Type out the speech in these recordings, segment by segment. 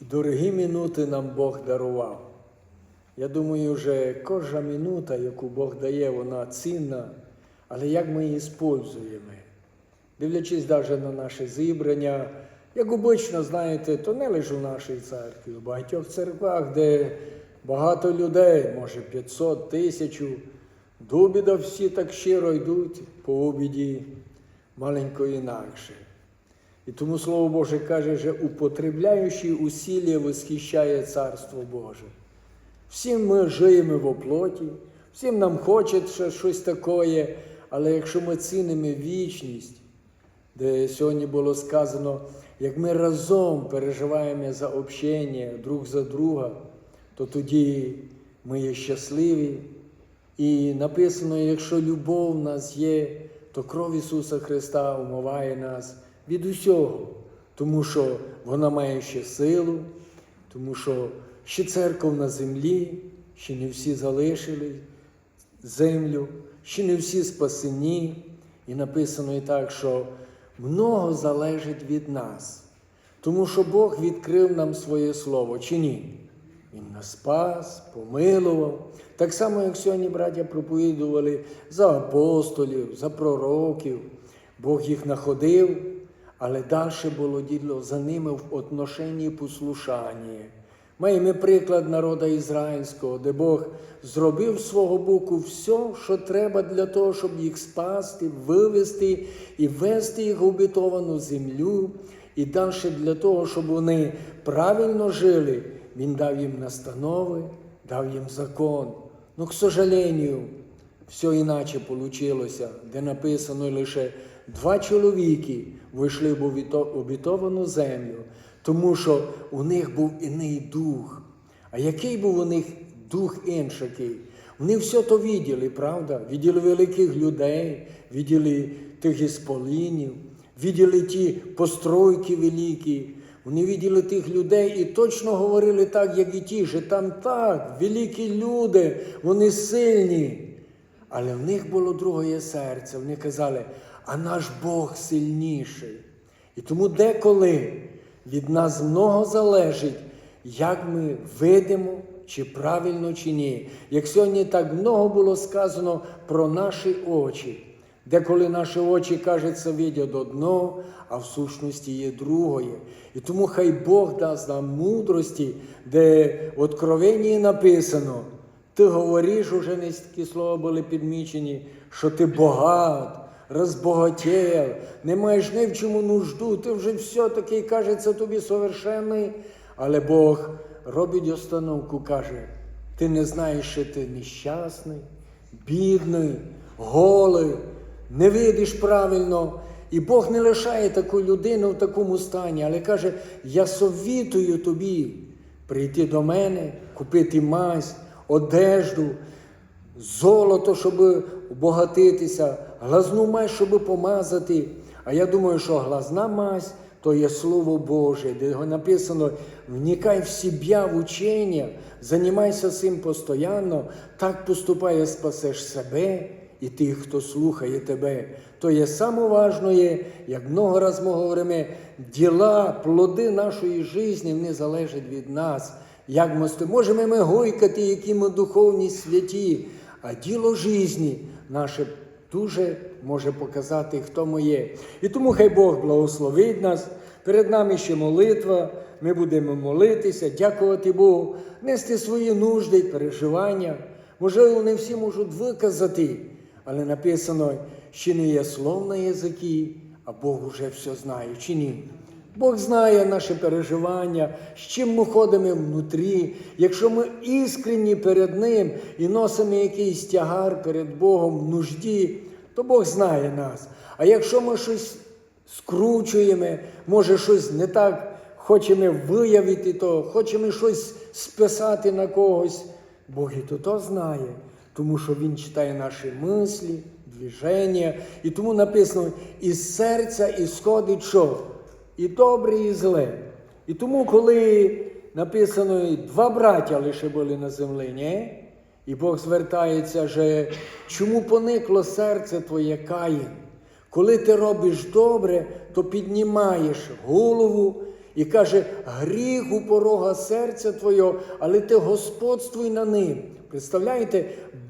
Дорогі минути нам Бог дарував. Я думаю, вже кожна минута, яку Бог дає, вона цінна, але як ми її спользуємо? Дивлячись навіть на наше зібрання, як обично, знаєте, то не лише в нашій церкві, в багатьох церквах, де багато людей, може 500 тисячу, до обіда всі так щиро йдуть, по обіді маленько інакше. І тому Слово Боже каже, що употребляючи усілля восхищає Царство Боже. Всім ми живемо в оплоті, всім нам хочеться щось таке, але якщо ми цінимо вічність, де сьогодні було сказано, як ми разом переживаємо за общення друг за друга, то тоді ми є щасливі. І написано, якщо любов в нас є, то кров Ісуса Христа умиває нас від усього, тому що вона має ще силу, тому що ще церков на землі, ще не всі залишили землю, ще не всі спасені. І написано і так, що много залежить від нас, тому що Бог відкрив нам своє слово, чи ні? Він нас спас, помилував. Так само, як сьогодні браття проповідували за апостолів, за пророків. Бог їх находив, але далі було діло за ними в отношенні послушання. Маємо приклад народа ізраїльського, де Бог зробив свого боку все, що треба для того, щоб їх спасти, вивести і вести їх в обітовану землю, і далі для того, щоб вони правильно жили, Він дав їм настанови, дав їм закон. Ну, к сожалению, все іначе вийшло, де написано лише два чоловіки вийшли в обітовану землю, тому що у них був іний дух. А який був у них дух іншакий? Вони все то виділи, правда? Виділи великих людей, виділи тих ісполінів, виділи ті постройки великі. Вони виділи тих людей і точно говорили так, як і ті, що там так, великі люди, вони сильні. Але в них було друге серце. Вони казали, а наш Бог сильніший. І тому деколи від нас много залежить, як ми видимо, чи правильно, чи ні. Як сьогодні так много було сказано про наші очі. Деколи наші очі, кажеться, видять одно, а в сущності є другое. І тому хай Бог дасть нам мудрості, де в Откровенні написано, ти говориш, уже не такі слова були підмічені, що ти богат, розбогатів, не маєш ні в чому нужду, ти вже все таки кажеться тобі совершенний. Але Бог робить остановку, каже, ти не знаєш, що ти нещасний, бідний, голий, не видиш правильно. І Бог не лишає таку людину в такому стані, але каже: я совітую тобі прийти до мене, купити мазь, одежду, золото, щоб обогатитися, глазну мазь, щоб помазати. А я думаю, що глазна мазь то є Слово Боже, де написано: вникай в себе в учення, займайся цим постійно, так поступає, спасеш себе і тих, хто слухає тебе. То є саме важне, як много раз ми говоримо, діла, плоди нашої житті вони залежать від нас. Як ми можемо ми гойкати, які ми духовні святі, а діло житті наше дуже може показати, хто ми є. І тому хай Бог благословить нас. Перед нами ще молитва. Ми будемо молитися, дякувати Богу, нести свої нужди, і переживання. Можливо, не всі можуть виказати, але написано, що не є слов на язикі, а Бог уже все знає, чи ні? Бог знає наші переживання, з чим ми ходимо внутрі. Якщо ми іскренні перед Ним і носимо якийсь тягар перед Богом в нужді, то Бог знає нас. А якщо ми щось скручуємо, може щось не так хочемо виявити, то хочемо щось списати на когось, Бог і то то знає, тому що Він читає наші мислі, движення. І тому написано, із серця ісходить що? І добре, і зле. І тому, коли написано, два браття лише були на землі, ні? і Бог звертається, що чому поникло серце твоє Каїн? Коли ти робиш добре, то піднімаєш голову І каже, гріх у порога серця Твого, але ти господствуй на ним. Представляєте,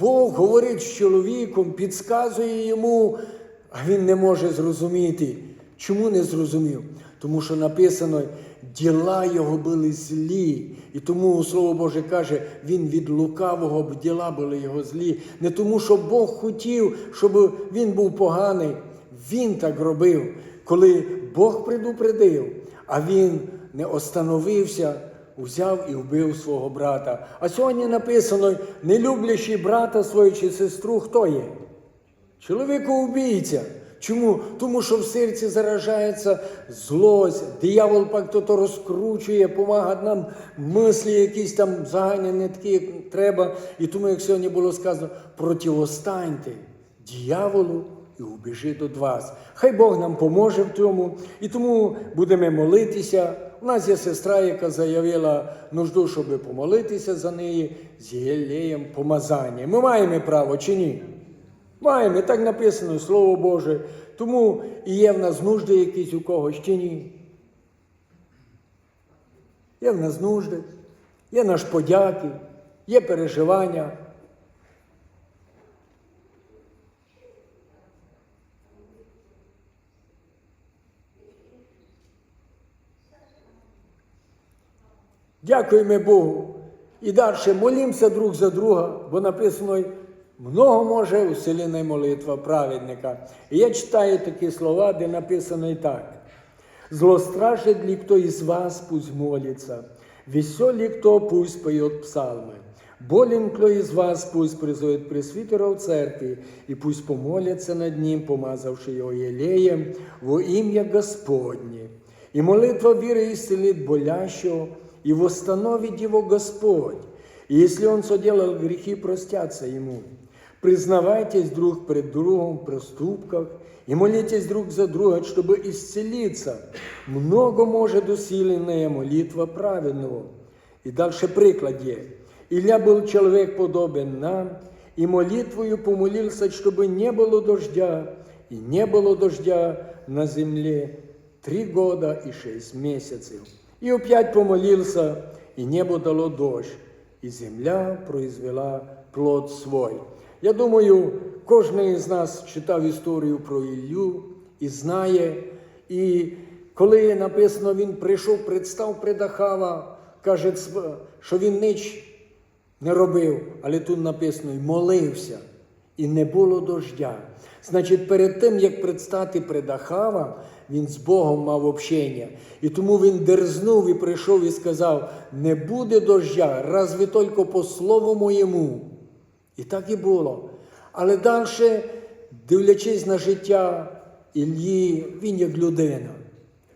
Бог говорить з чоловіком, підказує йому, а він не може зрозуміти. Чому не зрозумів? Тому що написано, діла його були злі. І тому Слово Боже каже, він від лукавого б діла були його злі. Не тому, що Бог хотів, щоб він був поганий. Він так робив, коли Бог предупредив, а він не остановився, взяв і вбив свого брата. А сьогодні написано, не люблячи брата свого чи сестру, хто є? Чоловіко-убійця. Чому? Тому що в серці заражається злость, диявол пак то, розкручує, помагає нам мислі якісь там заганяні такі, як треба. І тому, як сьогодні було сказано, противостаньте дияволу і убіжить від вас. Хай Бог нам поможе в цьому. І тому будемо молитися. У нас є сестра, яка заявила нужду, щоб помолитися за неї з єлеєм помазання. Ми маємо право чи ні? Маємо, так написано Слово Боже. Тому і є в нас нужди якісь у когось чи ні. Є в нас нужди, є наш подяки, є переживання. Дякуємо Богу. І далі молімося друг за друга, бо написано, много може усилена молитва праведника. І я читаю такі слова, де написано і так. Злострашит ли кто из вас, пусть молится. Весел ли кто, пусть поет псалмы. Болен кто из вас, пусть призовет пресвитера в церкви, и пусть помолится над ним, помазавши его елеем во имя Господне. И молитва веры исцелит болящего, и восстановит его Господь. И если он соделал грехи, простятся ему. Признавайтесь друг пред другом в проступках и молитесь друг за друга, чтобы исцелиться. Много может усиленная молитва праведного. И дальше приклад є. Илья был человек подобен нам, и молитвою помолился, чтобы не было дождя, и не было дождя на земле три года и шесть месяцев. И опять помолился, и небо дало дождь, и земля произвела плод свой. Я думаю, кожен із нас читав історію про Ілью і знає. І коли написано, він прийшов, представ пред Ахава, каже, що він ніч не робив, але тут написано, і молився, і не було дождя. Значить, перед тим, як предстати пред Ахава, він з Богом мав общення. І тому він дерзнув і прийшов і сказав: не буде дождя, разве тільки по слову моєму. І так і було. Але далі, дивлячись на життя Іллі, він як людина.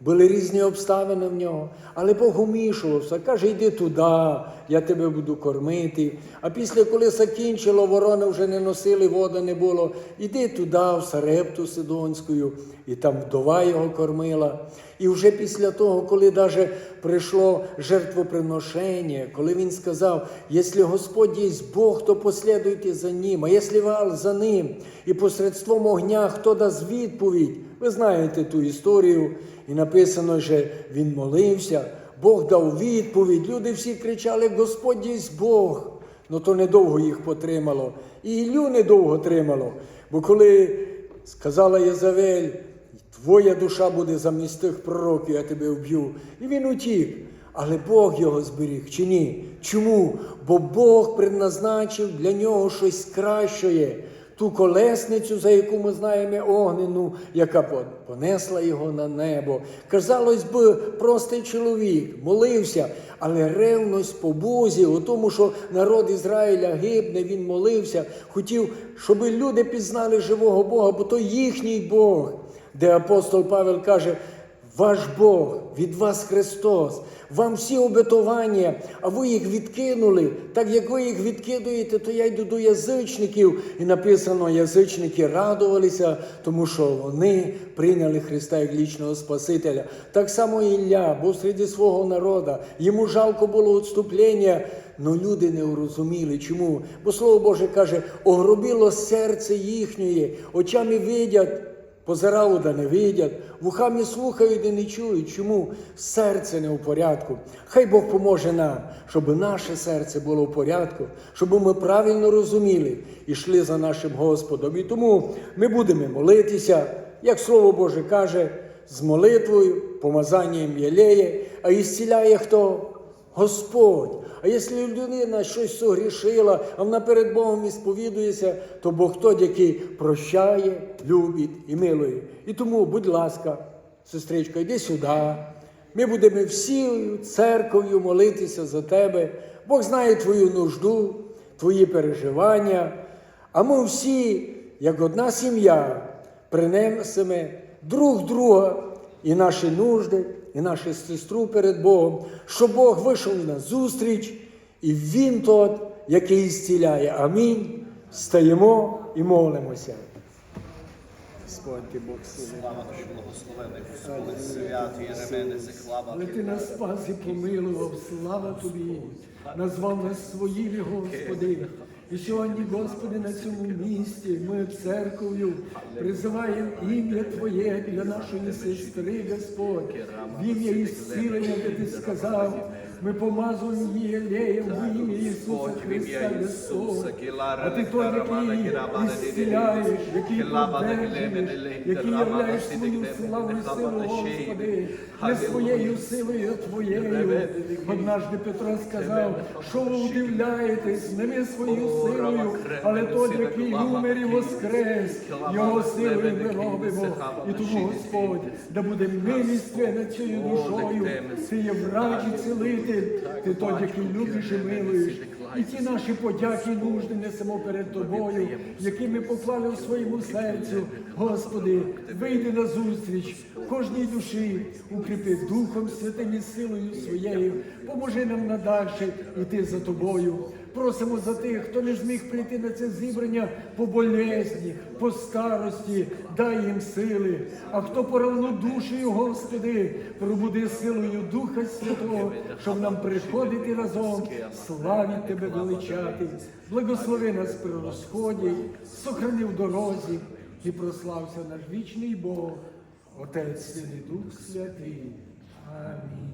Були різні обставини в нього, але Бог умішувався, каже, йди туди, я тебе буду кормити. А після, коли закінчило, ворони вже не носили, води не було, іди туди, в Сарепту Сидонську, і там вдова його кормила. І вже після того, коли даже прийшло жертвоприношення, коли він сказав, якщо Господь є Бог, то послідуйте за ним, а якщо вал за ним, і посредством огня хто дасть відповідь, ви знаєте ту історію, і написано, що він молився, Бог дав відповідь. Люди всі кричали: Господь є Бог. Ну то недовго їх потримало. І Іллю недовго тримало. Бо коли сказала Єзавель, твоя душа буде замість тих пророків, я тебе вб'ю. І він утік. Але Бог його зберіг чи ні? Чому? Бо Бог предназначив для нього щось кращее ту колесницю, за яку ми знаємо огнену, яка понесла його на небо. Казалось би, простий чоловік молився, але ревність по Бозі, у тому, що народ Ізраїля гибне, він молився, хотів, щоб люди пізнали живого Бога, бо то їхній Бог, де апостол Павел каже. Ваш Бог, від вас Христос, вам всі обетування, а ви їх відкинули. Так як ви їх відкидуєте, то я йду до язичників. І написано, язичники радувалися, тому що вони прийняли Христа як лічного Спасителя. Так само Ілля був серед свого народу. Йому жалко було відступлення, але люди не розуміли. Чому? Бо Слово Боже каже, огробило серце їхнє, очами видять позирали, да не видять, вухами слухають і не чують. Чому серце не у порядку? Хай Бог поможе нам, щоб наше серце було в порядку, щоб ми правильно розуміли і йшли за нашим Господом. І тому ми будемо молитися, як Слово Боже каже, з молитвою, помазанням єлеє, а ісціляє хто? Господь. А якщо людина щось согрішила, а вона перед Богом і сповідується, то Бог той, який прощає, любить і милує. І тому, будь ласка, сестричка, йди сюди. Ми будемо всією церков'ю молитися за тебе. Бог знає твою нужду, твої переживання. А ми всі, як одна сім'я, принесемо друг друга і наші нужди, і нашу сестру перед Богом, щоб Бог вийшов на зустріч, і Він тот, який зціляє. Амінь. Стаємо і молимося. Господь Бог сили. Слава тобі, благословений Господь, святий ремене, слава Але ти нас спас і помилував, слава тобі, назвав нас своїми, Господи. І сьогодні, Господи, на цьому місці ми церков'ю призиваємо ім'я Твоє для нашої сестри, Господь, в ім'я ісцілення, де ти сказав. Ми помазуємо її леєм в ім'я Ісуса Христа, Господь. А ти той, який ісціляєш, який подержуєш, який являєш свою славу і силу, Господи, не своєю силою, а Твоєю. Однажды Петро сказав, що ви удивляєтесь, не ми своєю силою, але той, який умер і воскрес, його силою ми робимо. І тому, Господь, да буде милість Твоя над цією душою. Ти є врач і цілитель, ти той, який любиш і милуєш. І ті наші подяки нужди несемо перед тобою, які ми поклали у своєму серцю. Господи, вийди на зустріч кожній душі, укріпи Духом Святим і силою своєю, поможи нам надальше йти за тобою. Просимо за тих, хто не зміг прийти на це зібрання по болезні, по старості, дай їм сили. А хто поранено душею, Господи, пробуди силою Духа Святого, щоб нам приходити разом, славить Тебе величати. Благослови нас при розході, сохрани в дорозі і прослався наш вічний Бог, Отець Син і Дух Святий. Амінь.